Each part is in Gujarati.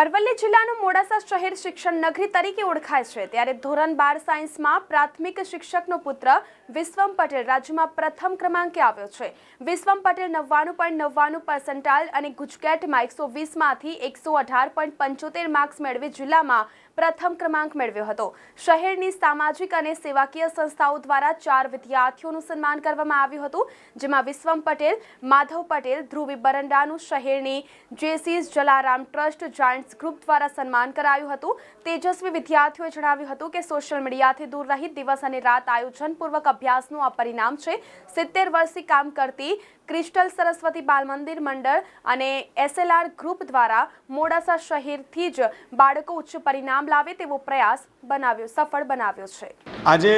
અરવલ્લી જિલ્લાનું મોડાસા શહેર શિક્ષણ નગરી તરીકે ઓળખાય છે. ત્યારે ધોરણ બાર સાયન્સમાં પ્રાથમિક શિક્ષકનો પુત્ર વિશ્વમ પટેલ રાજ્યમાં પ્રથમ ક્રમાંકે આવ્યો છે. વિશ્વમ પટેલ નવ્વાણું પોઈન્ટ નવ્વાણું પર્સન્ટાઇલ અને ગુજકેટમાં એકસો વીસમાંથી એકસો અઢાર પોઈન્ટ પંચોતેર માર્ક્સ મેળવી જિલ્લામાં પ્રથમ ક્રમાંક મેળવ્યો હતો. શહેરની સામાજિક અને સેવાકીય સંસ્થાઓ દ્વારા ચાર વિદ્યાર્થીઓનું સન્માન કરવામાં આવ્યું હતું, જેમાં વિશ્વમ પટેલ, માધવ પટેલ, ધ્રુવી બરંડાનું શહેરની Jaycees Jalaram trust giants group દ્વારા સન્માન કરાયું હતું. તેજસ્વી વિદ્યાર્થીઓએ જણાવ્યું હતું કે સોશિયલ મીડિયાથી દૂર રહી દિવસ અને રાત આયોજનપૂર્વક અભ્યાસનું આ પરિણામ છે. સિત્તેર વર્ષથી કામ કરતી ક્રિસ્ટલ સરસ્વતી બાલ મંદિર મંડળ અને એસએલઆર ગ્રુપ દ્વારા મોડાસા શહેરથી જ બાળકો ઉચ્ચ પરિણામ લાવે તેવો પ્રયાસ બનાવ્યો, સફળ બનાવ્યો છે. આજે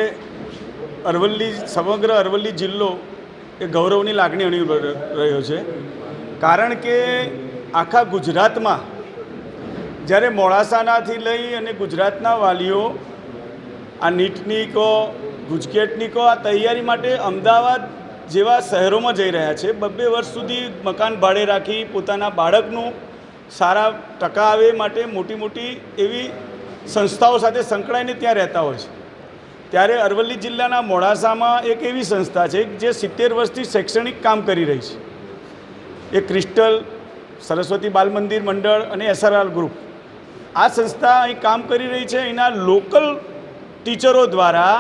અરવલ્લી, સમગ્ર અરવલ્લી જિલ્લો એ ગૌરવની લાગણી અણી રહ્યો છે. કારણ કે આખા ગુજરાતમાં જ્યારે મોડાસાનાથી લઈ અને ગુજરાતના વાલીઓ આ નીટની કહો ગુજકેટની કહો આ તૈયારી માટે અમદાવાદ જેવા શહેરોમાં જઈ રહ્યા છે, બબ્બે વર્ષ સુધી મકાન ભાડે રાખી પોતાના બાળકનું સારા ટકા આવે માટે મોટી મોટી એવી સંસ્થાઓ સાથે સંકળાઈને ત્યાં રહેતા હોય છે. ત્યારે અરવલ્લી જિલ્લાના મોડાસામાં એક એવી સંસ્થા છે જે સિત્તેર વર્ષથી શૈક્ષણિક કામ કરી રહી છે. એ ક્રિસ્ટલ, સરસ્વતી બાલ મંદિર મંડળ અને એસઆરઆર ગ્રુપ. આ સંસ્થા અહીં કામ કરી રહી છે. અહીંના લોકલ ટીચરો દ્વારા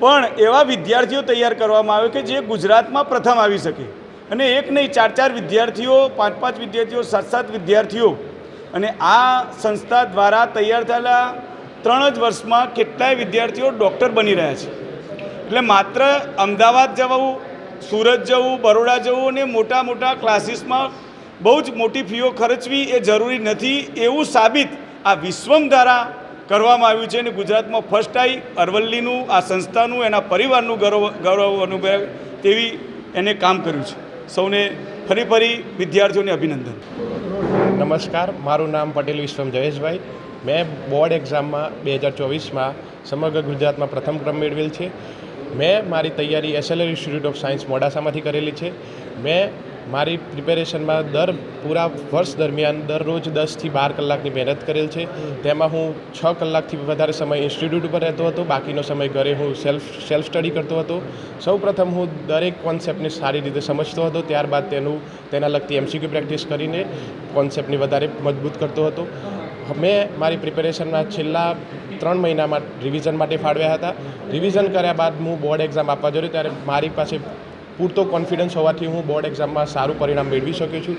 પણ એવા વિદ્યાર્થીઓ તૈયાર કરવામાં આવે કે જે ગુજરાતમાં પ્રથમ આવી શકે. અને એક નહીં, ચાર ચાર વિદ્યાર્થીઓ, પાંચ પાંચ વિદ્યાર્થીઓ, સાત સાત વિદ્યાર્થીઓ અને આ સંસ્થા દ્વારા તૈયાર થયેલા ત્રણ જ વર્ષમાં કેટલાય વિદ્યાર્થીઓ ડૉક્ટર બની રહ્યા છે. એટલે માત્ર અમદાવાદ જવું, સુરત જવું, બરોડા જવું અને મોટા મોટા ક્લાસીસમાં બહુ જ મોટી ફીઓ ખર્ચવી એ જરૂરી નથી એવું સાબિત આ વિશ્વમ દ્વારા કરવામાં આવ્યું છે અને ગુજરાતમાં ફર્સ્ટ આઈ અરવલ્લીનું, આ સંસ્થાનું, એના પરિવારનું ગૌરવ ગૌરવ અનુભવ તેવી એને કામ કર્યું છે. સૌને ફરી ફરી વિદ્યાર્થીઓને અભિનંદન. નમસ્કાર, મારું નામ પટેલ વિશ્વમ જયેશભાઈ. મેં બોર્ડ એક્ઝામમાં બે હજાર ચોવીસમાં સમગ્ર ગુજરાતમાં પ્રથમ ક્રમ મેળવેલ છે. મેં મારી તૈયારી એસએલઆર ઇન્સ્ટિટ્યૂટ ઓફ સાયન્સ મોડાસામાંથી કરેલી છે. મેં મારી પ્રિપેરેશનમાં દર પૂરા વર્ષ દરમિયાન દરરોજ દસથી બાર કલાકની મહેનત કરેલ છે. તેમાં હું છ કલાકથી વધારે સમય ઇન્સ્ટિટ્યૂટ ઉપર રહેતો હતો. બાકીનો સમય ઘરે હું સેલ્ફ સેલ્ફ સ્ટડી કરતો હતો. સૌપ્રથમ હું દરેક કોન્સેપ્ટને સારી રીતે સમજતો હતો. ત્યારબાદ તેનું, તેના લગતી એમસીક્યુ પ્રેક્ટિસ કરીને કોન્સેપ્ટને વધારે મજબૂત કરતો હતો. મેં મારી પ્રિપેરેશનમાં છેલ્લા ત્રણ મહિનામાં રિવિઝન માટે ફાળવ્યા હતા. રિવિઝન કર્યા બાદ હું બોર્ડ એક્ઝામ આપવા જોયું ત્યારે મારી પાસે પૂરતો કોન્ફિડન્સ હોવાથી હું બોર્ડ એક્ઝામમાં સારું પરિણામ મેળવી શક્યો છું.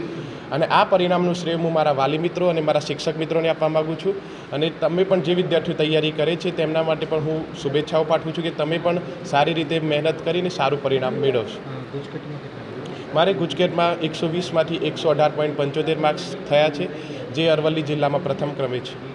અને આ પરિણામનું શ્રેય હું મારા વાલી મિત્રો અને મારા શિક્ષક મિત્રોને આપવા માગું છું. અને તમે પણ જે વિદ્યાર્થીઓ તૈયારી કરે છે તેમના માટે પણ હું શુભેચ્છાઓ પાઠવું છું કે તમે પણ સારી રીતે મહેનત કરીને સારું પરિણામ મેળવશો. મારે ગુજકેટમાં એકસો વીસમાંથી એકસો અઢાર પોઈન્ટ પંચોતેર માર્ક્સ થયા છે જે અરવલ્લી જિલ્લામાં પ્રથમ ક્રમે છે.